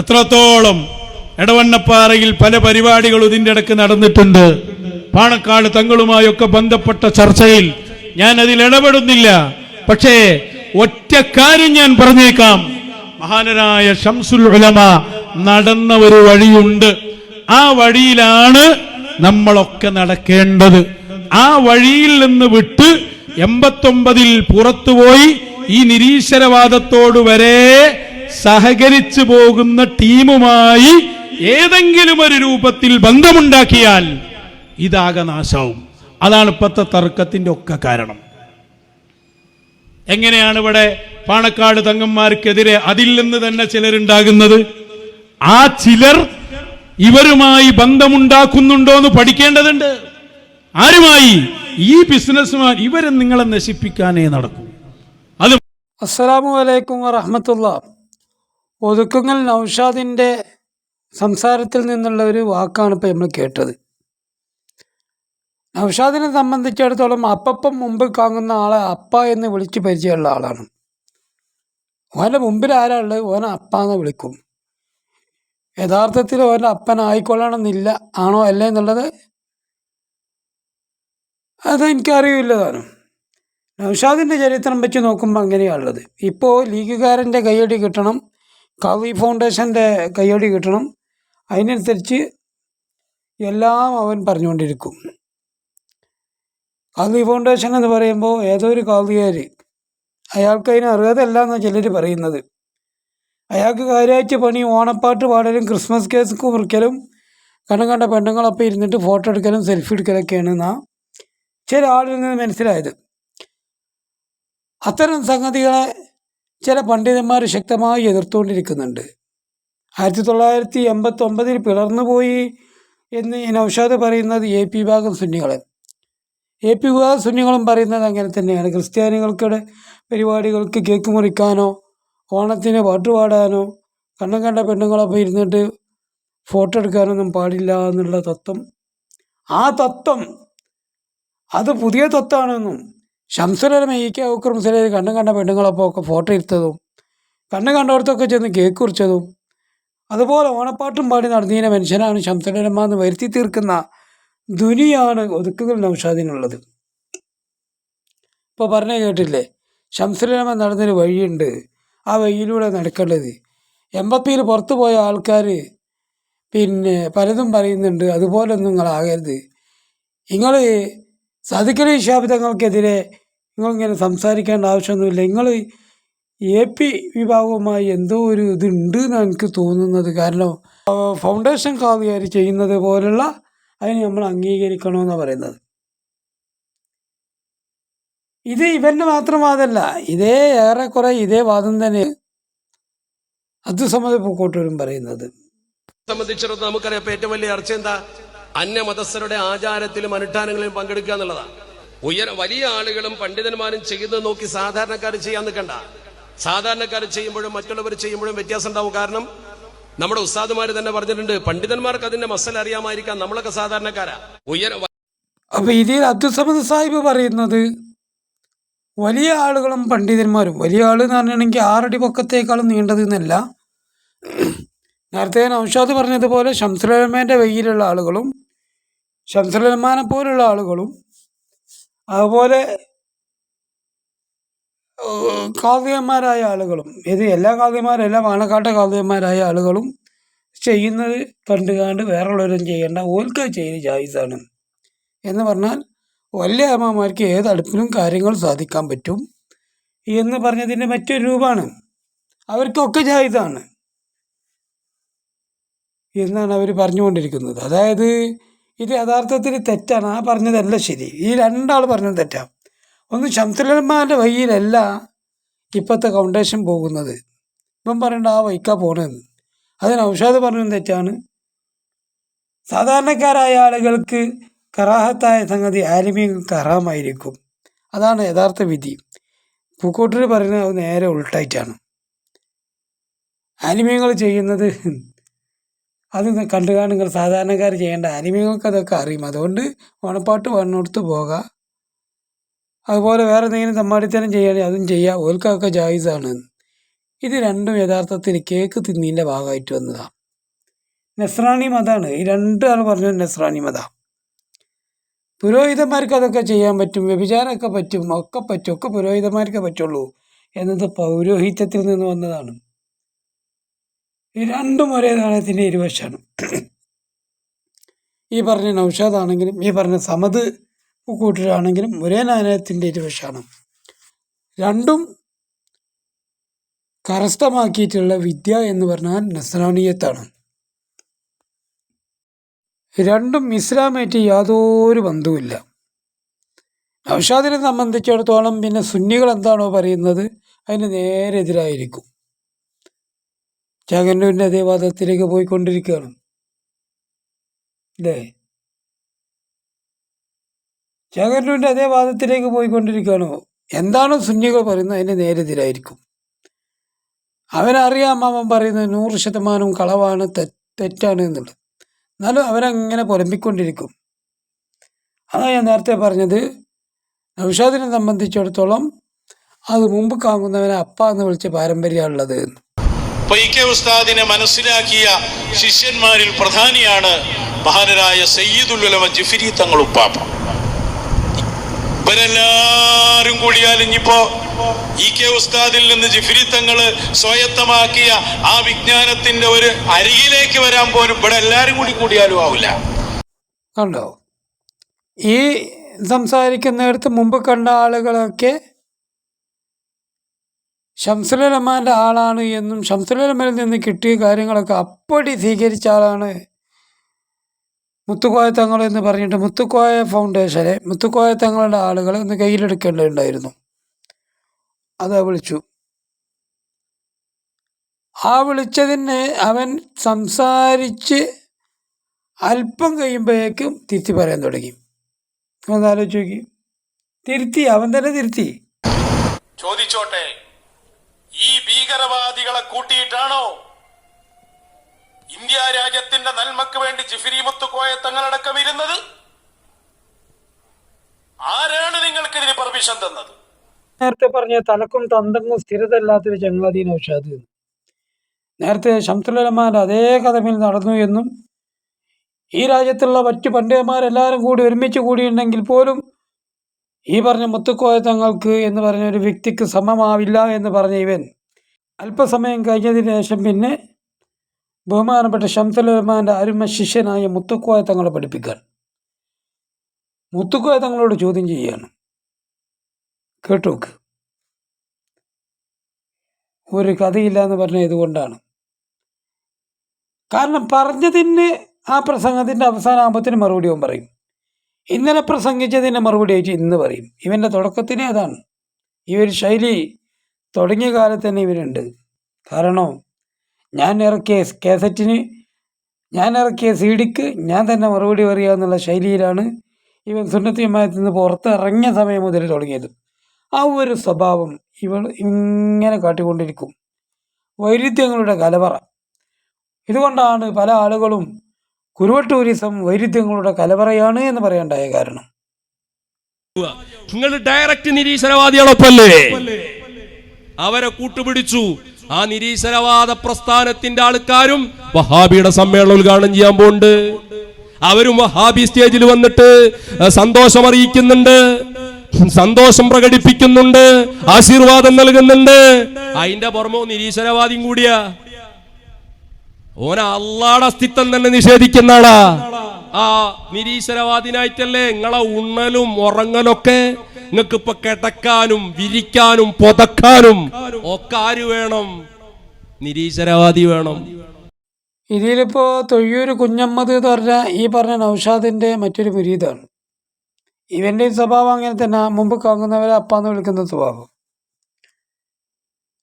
എത്രത്തോളം എടവണ്ണപ്പാറയിൽ പല പരിപാടികളും ഇതിന്റെ ഇടയ്ക്ക് നടന്നിട്ടുണ്ട്. പാണക്കാട് തങ്ങളുമായൊക്കെ ബന്ധപ്പെട്ട ചർച്ചയിൽ ഞാൻ അതിൽ ഇടപെടുന്നില്ല. പക്ഷേ ഒറ്റ കാര്യം ഞാൻ പറഞ്ഞേക്കാം. മഹാനരായ ഷംസുൽ ഉലമ നടന്ന ഒരു വഴിയുണ്ട്. ആ വഴിയിലാണ് നമ്മളൊക്കെ നടക്കേണ്ടത്. ആ വഴിയിൽ നിന്ന് വിട്ട് എൺപത്തൊമ്പതിൽ പുറത്തുപോയി ഈ നിരീശ്വരവാദത്തോട് വരെ സഹകരിച്ചു പോകുന്ന ടീമുമായി ഏതെങ്കിലും ഒരു രൂപത്തിൽ ബന്ധമുണ്ടാക്കിയാൽ ഇതാകെ നാശാവും. അതാണ് ഇപ്പോഴത്തെ തർക്കത്തിന്റെ ഒക്കെ കാരണം. എങ്ങനെയാണ് ഇവിടെ പാണക്കാട് തങ്ങന്മാർക്കെതിരെ അതിൽ നിന്ന് തന്നെ ചിലരുണ്ടാകുന്നത്? ആ ചിലർ ഇവരുമായി ബന്ധമുണ്ടാക്കുന്നുണ്ടോ എന്ന് പഠിക്കേണ്ടതുണ്ട്. ആരുമായി? ഈ ബിസിനസ്സുമാർ ഇവരെ നിങ്ങളെ നശിപ്പിക്കാനേ നടക്കൂ. അത് അസ്സലാമു അലൈക്കും വറഹമത്തുള്ള ഒതുക്കുങ്ങൽ നൗഷാദിന്റെ സംസാരത്തിൽ നിന്നുള്ള ഒരു വാക്കാണ് ഇപ്പോൾ നമ്മൾ കേട്ടത്. നൗഷാദിനെ സംബന്ധിച്ചിടത്തോളം അപ്പം മുമ്പ് കാങ്ങുന്ന ആളെ അപ്പ എന്ന് വിളിച്ച് പരിചയമുള്ള ആളാണ്. ഓന്റെ മുമ്പിൽ ആരാ ഉള്ളത് ഓനെ അപ്പ എന്ന് വിളിക്കും. യഥാർത്ഥത്തിൽ ഓന്റെ അപ്പനായിക്കൊള്ളണമെന്നില്ല ആണോ അല്ല എന്നുള്ളത് അതെനിക്കറിയില്ല താനും നൗഷാദിന്റെ ചരിത്രം വെച്ച് നോക്കുമ്പോൾ അങ്ങനെയാണുള്ളത് ഇപ്പോൾ ലീഗുകാരന്റെ കൈയടി കിട്ടണം കവി ഫൗണ്ടേഷന്റെ കയ്യടി കിട്ടണം. അതിനനുസരിച്ച് എല്ലാം അവൻ പറഞ്ഞുകൊണ്ടിരിക്കും. കാവി ഫൗണ്ടേഷൻ എന്ന് പറയുമ്പോൾ ഏതോ ഒരു കാവിയാർ അയാൾക്ക് അതിന് അർഹതല്ല എന്നാണ് ചിലർ പറയുന്നത്. അയാൾക്ക് കാര്യമായിട്ട് പണി ഓണപ്പാട്ട് പാടലും ക്രിസ്മസ് കേസ് കുറിക്കലും കണ്ടും കണ്ട പെണ്ണുങ്ങളൊപ്പം ഇരുന്നിട്ട് ഫോട്ടോ എടുക്കലും സെൽഫി എടുക്കലൊക്കെയാണ് എന്നാ ചില ആളിൽ നിന്ന് മനസ്സിലായത്. അത്തരം സംഗതികളെ ചില പണ്ഡിതന്മാർ ശക്തമായി എതിർത്തുകൊണ്ടിരിക്കുന്നുണ്ട്. ആയിരത്തി തൊള്ളായിരത്തി എൺപത്തി ഒമ്പതിൽ പിളർന്നുപോയി എന്ന് നൗഷാദ് പറയുന്നത് എ പി വിഭാഗം സുന്നികളെ എ പി വിഭാഗം സുന്നികളും പറയുന്നത് അങ്ങനെ തന്നെയാണ്. ക്രിസ്ത്യാനികൾക്കിടെ പരിപാടികൾക്ക് കേക്ക് മുറിക്കാനോ ഓണത്തിന് പാട്ട് പാടാനോ കണ്ണും കണ്ട പെണ്ണുങ്ങളൊപ്പം ഇരുന്നിട്ട് ഫോട്ടോ എടുക്കാനൊന്നും പാടില്ല എന്നുള്ള തത്വം. ആ തത്വം അത് പുതിയ തത്വമാണെന്നും ഷംസുലമ ഇ കെ മുസ്ലിം കണ്ണും കണ്ട പെണ്ണുങ്ങളൊപ്പം ഒക്കെ ഫോട്ടോ എടുത്തതും കണ്ണു കണ്ടവർക്കൊക്കെ ചെന്ന് കേക്ക് കുറിച്ചതും അതുപോലെ ഓണപ്പാട്ടും പാടി നടന്നീന മനുഷ്യനാണ് ഷംസുലമ എന്ന് വരുത്തി തീർക്കുന്ന ദുനിയാണ് ഒതുക്കുകൾ നൗഷാദിനുള്ളത്. ഇപ്പോൾ പറഞ്ഞേ കേട്ടില്ലേ ഷംസുലമ നടന്നൊരു വഴിയുണ്ട്. ആ വഴിയിലൂടെ നടക്കേണ്ടത്. എൺപത്തിയിൽ പുറത്തു പോയ ആൾക്കാർ പിന്നെ പലതും പറയുന്നുണ്ട് അതുപോലൊന്നും നിങ്ങളാകരുത് നിങ്ങൾ സാധിക്കലി ശാബ്ദങ്ങൾക്കെതിരെ നിങ്ങളിങ്ങനെ സംസാരിക്കേണ്ട ആവശ്യമൊന്നുമില്ല. നിങ്ങൾ എ പി വിഭാഗവുമായി എന്തോ ഒരു ഇതുണ്ട് എന്നാണ് എനിക്ക് തോന്നുന്നത്. കാരണം ഫൗണ്ടേഷൻ കാവുകാർ ചെയ്യുന്നത് പോലുള്ള അതിനെ നമ്മൾ അംഗീകരിക്കണമെന്നാണ് പറയുന്നത്. ഇത് ഇവന്റെ മാത്രം വാദമല്ല ഇതേ ഏറെക്കുറെ ഇതേ വാദം തന്നെ അത് അബ്ദുസമ്മദ് പൂക്കോട്ടൂരും പറയുന്നത്. സംബന്ധിച്ചിടത്തോളം നമുക്കറിയാം ഏറ്റവും വലിയ ചർച്ച എന്താ? അന്യമതസ്ഥരുടെ ആചാരത്തിലും അനുഷ്ഠാനങ്ങളിലും പങ്കെടുക്കുക എന്നുള്ളതാ. ഉയര വലിയ ആളുകളും പണ്ഡിതന്മാരും ചെയ്യുന്നത് നോക്കി സാധാരണക്കാർ ചെയ്യാൻ നിൽക്കണ്ട. സാധാരണക്കാർ ചെയ്യുമ്പോഴും മറ്റുള്ളവർ ചെയ്യുമ്പോഴും വ്യത്യാസം ഉണ്ടാവും. കാരണം നമ്മുടെ ഉസ്താദുമാര് തന്നെ പറഞ്ഞിട്ടുണ്ട് പണ്ഡിതന്മാർക്ക് അതിന്റെ മസൽ അറിയാമായിരിക്കാം. നമ്മളൊക്കെ സാധാരണക്കാരാ. ഉയര അപ്പൊ ഇതിൽ അബ്ദുസമദ് സാഹിബ് പറയുന്നത് വലിയ ആളുകളും പണ്ഡിതന്മാരും വലിയ ആൾ എന്ന് പറഞ്ഞിട്ടുണ്ടെങ്കിൽ ആറടി പൊക്കത്തേക്കാളും നീണ്ടത് എന്നല്ല. നേരത്തെ നൌഷാദ് പറഞ്ഞതുപോലെ ഷംസുലമാന്റെ വെയിലുള്ള ആളുകളും ഷംസുലമാനെ പോലുള്ള ആളുകളും അതുപോലെ കാവ്യന്മാരായ ആളുകളും ഇത് എല്ലാ കാവ്യന്മാരല്ല പാണക്കാട്ടെ കാവ്യന്മാരായ ആളുകളും ചെയ്യുന്നത് കണ്ടുകാണ്ട് വേറെയുള്ളവരും ചെയ്യേണ്ട ഓൽക്ക് ചെയ്ത് ജായിസാണ്. എന്ന് പറഞ്ഞാൽ വലിയ അമ്മമാർക്ക് ഏത് അടുപ്പിലും കാര്യങ്ങൾ സാധിക്കാൻ പറ്റും എന്ന് പറഞ്ഞതിന്റെ മറ്റൊരു രൂപമാണ്. അവർക്കൊക്കെ ജായിസാണ്. എന്നാണ് അവർ പറഞ്ഞുകൊണ്ടിരിക്കുന്നത്. അതായത് ഇത് യഥാർത്ഥത്തിൽ തെറ്റാണ്. ആ പറഞ്ഞതല്ല ശരി. ഈ രണ്ടാൾ പറഞ്ഞത് തെറ്റാണ് ഒന്ന് ശംസുലന്മാരുടെ വഴിയിലല്ല ഇപ്പോഴത്തെ ഫൗണ്ടേഷൻ പോകുന്നത്. ഇപ്പം പറയേണ്ട ആ വൈക്കാ പോണെന്ന് അതിന് ഔഷാദ് പറഞ്ഞത് തെറ്റാണ്. സാധാരണക്കാരായ ആളുകൾക്ക് കറാഹത്തായ സംഗതി ആരുമേ ഹറാമായിരിക്കും അതാണ് യഥാർത്ഥ വിധി. പൂക്കോട്ടൂർ പറയുന്നത് അത് നേരെ ഉൾട്ടായിട്ടാണ്. ആലിമീങ്ങൾ ചെയ്യുന്നത്? അത് കണ്ടു കാണുകൾ സാധാരണക്കാർ ചെയ്യേണ്ട അനിമികൾക്ക് അതൊക്കെ അറിയും. അതുകൊണ്ട് ഓണപ്പാട്ട് വണ്ണെടുത്ത് പോകാം. അതുപോലെ വേറെ എന്തെങ്കിലും തമ്മാടിത്തരം ചെയ്യുകയാണെങ്കിൽ അതും ചെയ്യാം. ഓൽക്കൊക്കെ ജായിസാണ്. ഇത് രണ്ടും യഥാർത്ഥത്തിൽ കേക്ക് തിന്നീന്റെ ഭാഗമായിട്ട് വന്നതാണ് നെസ്രാണി മതമാണ് ഈ രണ്ടാണ് പറഞ്ഞത് നെസ്രാണി മത. പുരോഹിതന്മാർക്ക് അതൊക്കെ ചെയ്യാൻ പറ്റും വ്യഭിചാരമൊക്കെ പറ്റും ഒക്കെ പറ്റും ഒക്കെ പുരോഹിതന്മാർക്കേ പറ്റുള്ളൂ എന്നത് പൗരോഹിത്യത്തിൽ നിന്ന് വന്നതാണ്. ഈ രണ്ടും ഒരേ നാണയത്തിന്റെ ഇരുവശമാണ് ഈ പറഞ്ഞ നൗഷാദ് ആണെങ്കിലും ഈ പറഞ്ഞ സമത് കൂട്ടരാണെങ്കിലും ഒരേ നാണയത്തിന്റെ ഇരുവശമാണ് രണ്ടും കരസ്ഥമാക്കിയിട്ടുള്ള വിദ്യ എന്ന് പറഞ്ഞാൽ നസ്രാണീയത്താണ്. രണ്ടും ഇസ്ലാമായിട്ട് യാതൊരു ബന്ധവുമില്ല. നൗഷാദിനെ സംബന്ധിച്ചിടത്തോളം പിന്നെ സുന്നികൾ എന്താണോ പറയുന്നത് അതിന് നേരെ എതിരായിരിക്കും. ചാകന്നൂരിന്റെ അതേ വാദത്തിലേക്ക് പോയിക്കൊണ്ടിരിക്കുകയാണ്. അല്ലേ ചാകന്നൂരിന്റെ അതേ വാദത്തിലേക്ക് പോയിക്കൊണ്ടിരിക്കുകയാണോ. എന്താണോ സുന്നികൾ പറയുന്നത്? അതിന് നേരെതിരായിരിക്കും അവനറിയാം അവൻ പറയുന്നത് നൂറ് ശതമാനവും കളവാണ് തെറ്റാണ് എന്നുള്ളത്. എന്നാലും അവനങ്ങനെ പുലമ്പിക്കൊണ്ടിരിക്കും. അതാണ് ഞാൻ നേരത്തെ പറഞ്ഞത്. നൗഷാദിനെ സംബന്ധിച്ചിടത്തോളം അത് മുമ്പ് കാങ്ങുന്നവനെ അപ്പ എന്ന് വിളിച്ച പാരമ്പര്യമാണുള്ളത് എന്ന്. അപ്പൊ കെ ഉസ്താദിനെ മനസ്സിലാക്കിയ ശിഷ്യന്മാരിൽ പ്രധാനിയാണ് മഹാനരായ സയ്യിദുല്ലുലമ ജിഫിരി തങ്ങളുപ്പാപ്പ ഇവരെല്ലാരും കൂടിയാൽ ഇനിയിപ്പോ ഇ കെ ഉസ്താദിൽ നിന്ന് ജിഫിരി തങ്ങൾ സ്വയത്തമാക്കിയ ആ വിജ്ഞാനത്തിന്റെ ഒരു അരികിലേക്ക് വരാൻ പോലും ഇവിടെ എല്ലാരും കൂടി കൂടിയാലും ആവില്ല. കണ്ടോ ഈ സംസാരിക്കുന്നിടത്ത് മുമ്പ് കണ്ട ആളുകളൊക്കെ ഷംസുലമാന്റെ ആളാണ് എന്നും ഷംസുലമയിൽ നിന്ന് കിട്ടിയ കാര്യങ്ങളൊക്കെ അപ്പടി സ്വീകരിച്ച ആളാണ് മുത്തുക്കോയ തങ്ങൾ എന്ന് പറഞ്ഞിട്ട് മുത്തുക്കോയ ഫൗണ്ടേഷനെ മുത്തുക്കോയ തങ്ങളുടെ ആളുകളെ ഒന്ന് കയ്യിലെടുക്കേണ്ടതുണ്ടായിരുന്നു. അത് വിളിച്ചു. ആ വിളിച്ചതിന് അവൻ സംസാരിച്ച് അല്പം കഴിയുമ്പോഴേക്കും തിരുത്തി പറയാൻ തുടങ്ങി. ആലോചിച്ചു നോക്കി. തിരുത്തി അവൻ തന്നെ തിരുത്തി. ചോദിച്ചോട്ടെ. ഈ ഭീകരവാദികളെ കൂട്ടിയിട്ടാണോ ഇന്ത്യ രാജ്യത്തിന്റെ നന്മക്ക് വേണ്ടി ജിഫിരി മുത്തുക്കോയ തങ്ങളടക്കം ഇരുന്നത് ആരാണ് നിങ്ങൾക്ക് ഇതിന് പെർമിഷൻ തന്നത് നേരത്തെ പറഞ്ഞ തലക്കും തന്തങ്ങും സ്ഥിരത ഇല്ലാത്തൊരു ചങ്ങാതി നൗഷാദ് എന്ന്. നേരത്തെ ശംസുലമാർ അതേ കഥമിൽ നടന്നു എന്നും ഈ രാജ്യത്തുള്ള മറ്റു പണ്ഡിതന്മാരെല്ലാവരും കൂടി ഒരുമിച്ച് കൂടിയുണ്ടെങ്കിൽ പോലും ഈ പറഞ്ഞ മുത്തുക്കോയ തങ്ങൾക്ക് എന്ന് പറഞ്ഞ ഒരു വ്യക്തിക്ക് സമമാവില്ല എന്ന് പറഞ്ഞ ഇവൻ അല്പസമയം കഴിഞ്ഞതിന് ശേഷം പിന്നെ ബഹുമാനപ്പെട്ട ഷംസുലമാന്റെ അരുമ ശിഷ്യനായ മുത്തുക്കോയ തങ്ങളെ പഠിപ്പിക്കാൻ. മുത്തുക്കോയ തങ്ങളോട് ചോദ്യം ചെയ്യുകയാണ്. കേട്ടോക്ക്. ഒരു കഥയില്ല എന്ന് പറഞ്ഞ ഇതുകൊണ്ടാണ് കാരണം പറഞ്ഞതിന് ആ പ്രസംഗത്തിന്റെ അവസാനാമ്പത്തിന് മറുപടിയും പറയും. ഇന്നലെ പ്രസംഗിച്ചതിന്റെ മറുപടി ആയിട്ട് ഇന്ന് പറയും. ഇവന്റെ തുടക്കത്തിനെ അതാണ്. ഈ ഒരു ശൈലി തുടങ്ങിയ കാലത്ത് തന്നെ ഇവരുണ്ട്. കാരണം ഞാൻ ഇറക്കിയ കാസറ്റിന് ഞാൻ ഇറക്കിയ സി ഡിക്ക് ഞാൻ തന്നെ മറുപടി പറയുക എന്നുള്ള ശൈലിയിലാണ് ഇവൻ സുന്നത്തി നിന്ന് നിന്ന് പുറത്തിറങ്ങിയ സമയം മുതൽ തുടങ്ങിയത്. ആ ഒരു സ്വഭാവം ഇവൾ ഇങ്ങനെ കാട്ടിക്കൊണ്ടിരിക്കും. വൈരുദ്ധ്യങ്ങളുടെ കലവറ. ഇതുകൊണ്ടാണ് പല ആളുകളും കുരുവ ടൂറിസം വൈരുദ്ധ്യങ്ങളുടെ കലവറയാണ് എന്ന് പറയേണ്ടായ കാരണം. നിങ്ങൾ ഡയറക്റ്റ് നിരീശ്വരവാദികളൊപ്പല്ലേ? അവരെ കൂട്ടുപിടിച്ചു. ആ നിരീശ്വരവാദ പ്രസ്ഥാനത്തിന്റെ ആൾക്കാരും വഹാബിയുടെ സമ്മേളനം ഉദ്ഘാടനം ചെയ്യാൻ പോണ്ട്. അവരും വഹാബി സ്റ്റേജിൽ വന്നിട്ട് സന്തോഷം അറിയിക്കുന്നുണ്ട് സന്തോഷം പ്രകടിപ്പിക്കുന്നുണ്ട്. ആശീർവാദം നൽകുന്നുണ്ട്. അതിന്റെ പുറമോ നിരീശ്വരവാദിയും കൂടിയാ. ഓന അള്ളാടെ അസ്തിത്വം തന്നെ നിഷേധിക്കുന്ന ആളാ ആ നിരീശ്വരവാദിനായിട്ടല്ലേ നിങ്ങളെ ഉണ്ണലും ഉറങ്ങലൊക്കെ നിങ്ങൾക്ക് ഇപ്പൊ കിടക്കാനും വിരിക്കാനും പൊതക്കാനും ഒക്കെ ആര് വേണം? നിരീശ്വരവാദി വേണം. ഇതിലിപ്പോൾ തൊഴിയൂര് കുഞ്ഞമ്മദ് എന്ന് പറഞ്ഞ ഈ പറഞ്ഞ നൗഷാദിന്റെ മറ്റൊരു മുരീതാണ് ഇവന്റെ സ്വഭാവം അങ്ങനെ തന്നെ മുമ്പ് കാങ്ങുന്നവരെ അപ്പാന്ന് വിളിക്കുന്ന സ്വഭാവം.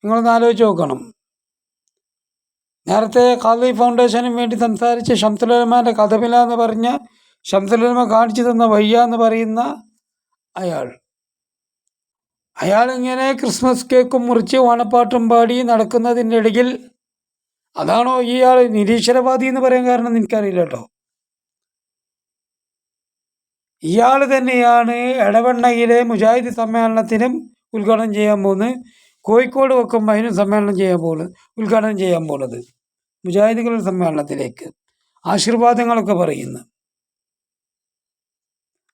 നിങ്ങളൊന്ന് ആലോചിച്ച് നോക്കണം. നേരത്തെ ഖാദി ഫൗണ്ടേഷനും വേണ്ടി സംസാരിച്ച ഷംസുലമാന്റെ കഥമില എന്ന് പറഞ്ഞ ഷംസുലമ കാണിച്ചു തന്ന വയ്യ എന്ന് പറയുന്ന അയാൾ. അയാളിങ്ങനെ ക്രിസ്മസ് കേക്കും മുറിച്ച് ഓണപ്പാട്ടും പാടി നടക്കുന്നതിന്റെ ഇടയിൽ അതാണോ ഇയാൾ നിരീശ്വരവാദി എന്ന് പറയാൻ കാരണം എനിക്കറിയില്ല കേട്ടോ. ഇയാൾ തന്നെയാണ് എടവണ്ണയിലെ മുജാഹിദ് സമ്മേളനത്തിനും ഉദ്ഘാടനം ചെയ്യാൻ പോകുന്നത്. കോഴിക്കോട് വെക്കുമ്പോൾ അതിനും സമ്മേളനം ചെയ്യാൻ പോകുന്നത് ഉദ്ഘാടനം ചെയ്യാൻ പോകുന്നത്. മുജാഹിദുകളുടെ സമ്മേളനത്തിലേക്ക് ആശീർവാദങ്ങളൊക്കെ പറയുന്നു.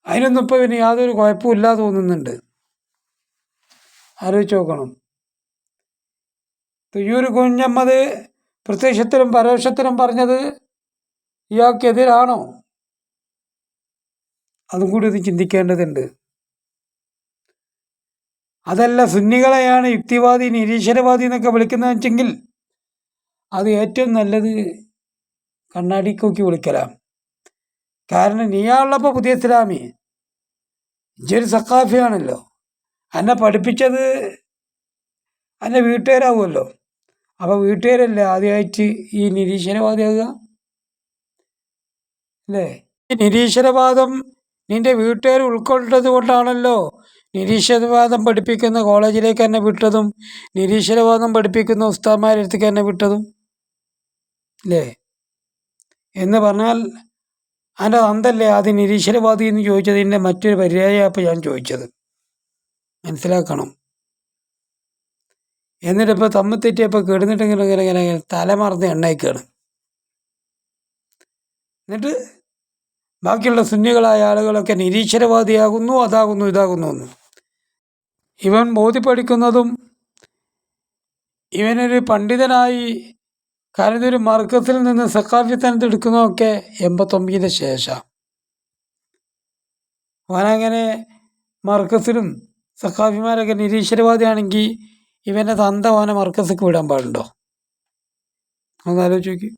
അതിനൊന്നും ഇപ്പോൾ പിന്നെ യാതൊരു കുഴപ്പമില്ല തോന്നുന്നുണ്ട്. ആലോചിച്ച് നോക്കണം. തുയ്യൂർ കുഞ്ഞമ്മത് പ്രത്യക്ഷത്തിലും പരോക്ഷത്തിലും പറഞ്ഞത് ഇയാൾക്കെതിരാണോ? അതും കൂടി ഒന്ന് ചിന്തിക്കേണ്ടതുണ്ട്. അതല്ല സുന്നികളെയാണ് യുക്തിവാദി നിരീശ്വരവാദി എന്നൊക്കെ വിളിക്കുന്നതെങ്കിൽ അത് ഏറ്റവും നല്ലത് കണ്ണാടിക്കോക്കി വിളിക്കലാം. കാരണം നീയാണുള്ളപ്പോൾ പുതിയ ഇസ്ലാമി. ഇജ്ജൊരു സക്കാഫിയാണല്ലോ എന്നെ പഠിപ്പിച്ചത് എന്റെ വീട്ടുകാരാവുമല്ലോ. അപ്പോൾ വീട്ടുകാരല്ലേ ആദ്യമായിട്ട് ഈ നിരീശ്വരവാദിയാകുക അല്ലേ? ഈ നിരീശ്വരവാദം നിന്റെ വീട്ടുകാർ ഉൾക്കൊണ്ടത് കൊണ്ടാണല്ലോ നിരീശ്വരവാദം പഠിപ്പിക്കുന്ന കോളേജിലേക്ക് എന്നെ വിട്ടതും നിരീശ്വരവാദം പഠിപ്പിക്കുന്ന ഉസ്താദ്മാരെടുത്തേക്ക് തന്നെ വിട്ടതും. അല്ലേ എന്ന് പറഞ്ഞാൽ അതിന്റെ അന്തല്ലേ അത് നിരീശ്വരവാദി എന്ന് ചോദിച്ചതിന്റെ മറ്റൊരു പര്യായപ്പോൾ ഞാൻ ചോദിച്ചത്. മനസ്സിലാക്കണം. എന്നിട്ടിപ്പോൾ തമ്മിൽ തെറ്റിയപ്പോൾ കിടന്നിട്ട് ഇങ്ങനെ ഇങ്ങനെ ഇങ്ങനെ ഇങ്ങനെ തലമറന്ന് എണ്ണയ്ക്കാണ് എന്നിട്ട് ബാക്കിയുള്ള സുന്നികളായ ആളുകളൊക്കെ നിരീശ്വരവാദിയാകുന്നു അതാകുന്നു ഇതാകുന്നു എന്ന്. ഇവൻ ബോധ്യപ്പെടുക്കുന്നതും ഇവനൊരു പണ്ഡിതനായി കാരണം ഇതൊരു മർക്കത്തിൽ നിന്ന് സക്കാഫിത്തനത്ത് എടുക്കുന്നതൊക്കെ എൺപത്തൊമ്പതിന് ശേഷം. അവനങ്ങനെ മർക്കസിലും സക്കാഫിമാരൊക്കെ നിരീശ്വരവാദിയാണെങ്കിൽ ഇവന്റെ തന്ത അവനെ മർക്കസിക്ക് വിടാൻ പാടുണ്ടോ? ഒന്ന് ആലോചിച്ച്